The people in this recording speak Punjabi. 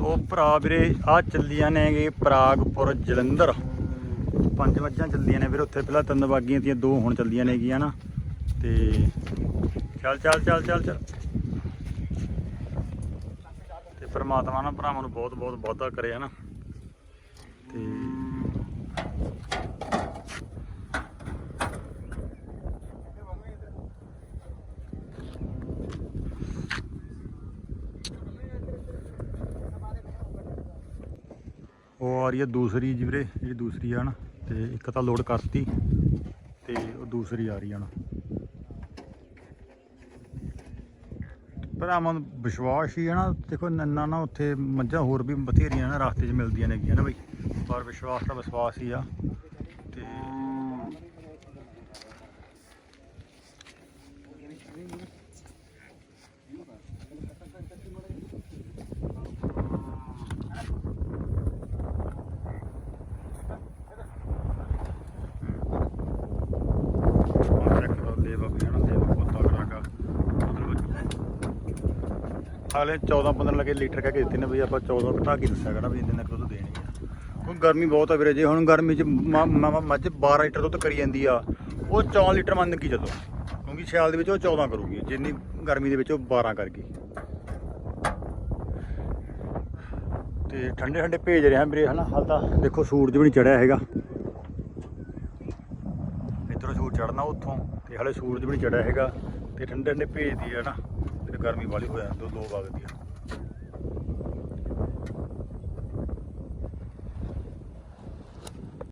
ਉਹ ਭਰਾ ਵੀਰੇ ਆ ਚੱਲੀਆਂ ਨੇਗੇ ਪ੍ਰਾਗਪੁਰ ਜਲੰਧਰ। ਪੰਜ ਮੱਝਾਂ ਚੱਲੀਆਂ ਨੇ ਵੀਰੇ ਉੱਥੇ, ਪਹਿਲਾਂ ਤਿੰਨ ਬਾਗੀਆਂ ਤੀਆਂ, ਦੋ ਹੁਣ ਚੱਲੀਆਂ ਨੇਗੀਆਂ ਨਾ। ਤੇ ਚੱਲ ਚੱਲ ਚੱਲ ਚੱਲ ਚੱਲ। ਤੇ ਪਰਮਾਤਮਾ ਨਾ ਭਰਾਵਾਂ ਨੂੰ ਬਹੁਤ ਬਹੁਤ ਵਾਧਾ ਕਰੇ ਹਨਾ ਤੇ ਉਹ ਆ ਰਹੀ ਹੈ ਦੂਸਰੀ ਜੀ ਵੀਰੇ, ਜਿਹੜੀ ਦੂਸਰੀ ਆ ਨਾ, ਤੇ ਇੱਕ ਤਾਂ ਲੋਡ ਕਰਤੀ, ਤੇ ਉਹ ਦੂਸਰੀ ਆ ਰਹੀ ਆ ਨਾ। ਭਰਾਵਾਂ ਨੂੰ ਵਿਸ਼ਵਾਸ ਹੀ ਹੈ ਨਾ, ਦੇਖੋ ਨੰਨਾ ਨਾ ਉੱਥੇ ਮੱਝਾਂ ਹੋਰ ਵੀ ਬਥੇਰੀਆਂ ਨਾ ਰਸਤੇ 'ਚ ਮਿਲਦੀਆਂ ਨੇਗੀਆਂ ਨਾ ਬਈ, ਪਰ ਵਿਸ਼ਵਾਸ ਤਾਂ ਵਿਸ਼ਵਾਸ ਹੀ ਆ, ਤੇ ਚੈੱਕ ਕਰੋ ਲੇਵਾ ਵੀ ਹਨਾ ਲੇਵਾ ਬਹੁਤ ਤਗੜਾ ਗਾ ਮਤਲਬ ਹਾਲੇ 14 15 ਲੱਗੇ ਲੀਟਰ ਕਹਿ ਕੇ ਦਿੱਤੇ ਨੇ ਵੀ ਆਪਾਂ 14 ਘਟਾ ਕੇ ਦੱਸਿਆ ਕਰਨਾ ਵੀ ਇੰਨੇ ਕੁ ਦੁੱਧ ਦੇਣੀ ਆ। ਹੁਣ ਗਰਮੀ ਬਹੁਤ ਆ ਵੀਰੇ ਜੇ, ਹੁਣ ਗਰਮੀ ਚ ਮ- ਮੱਝ 12 ਲੀਟਰ ਦੁੱਧ ਕਰੀ ਜਾਂਦੀ ਆ। ਉਹ 14 ਲੀਟਰ ਮੰਨ ਕੇ ਚੱਲੋ, ਕਿਉਂਕਿ ਸਿਆਲ ਦੇ ਵਿੱਚ ਉਹ 14 ਕਰੂਗੀ, ਜਿੰਨੀ ਗਰਮੀ ਦੇ ਵਿੱਚ ਉਹ 12 ਕਰ ਗਈ ਤੇ ਠੰਡੇ ਠੰਡੇ ਭੇਜ ਰਿਹਾ ਵੀਰੇ, ਹਨਾ, ਹਾਲ ਤਾਂ ਦੇਖੋ ਸੂਰਜ ਵੀ ਨਹੀਂ ਚੜਿਆ ਹੈਗਾ। ਇੱਧਰੋਂ ਸੂਰਜ ਚੜਨਾ ਉੱਥੋਂ, ਤੇ ਹਲੇ ਸੂਰਜ ਵੀ ਨਹੀਂ ਚੜਿਆ ਹੈਗਾ, ਤੇ ਠੰਡੇ ਠੰਡੇ ਭੇਜਦੀ ਹੈ ਨਾ ਤੇ ਗਰਮੀ ਵਾਲੀ ਹੋ ਜਾਂਦੀ ਦੋ ਦੋ ਵਗਦੀ ਆ।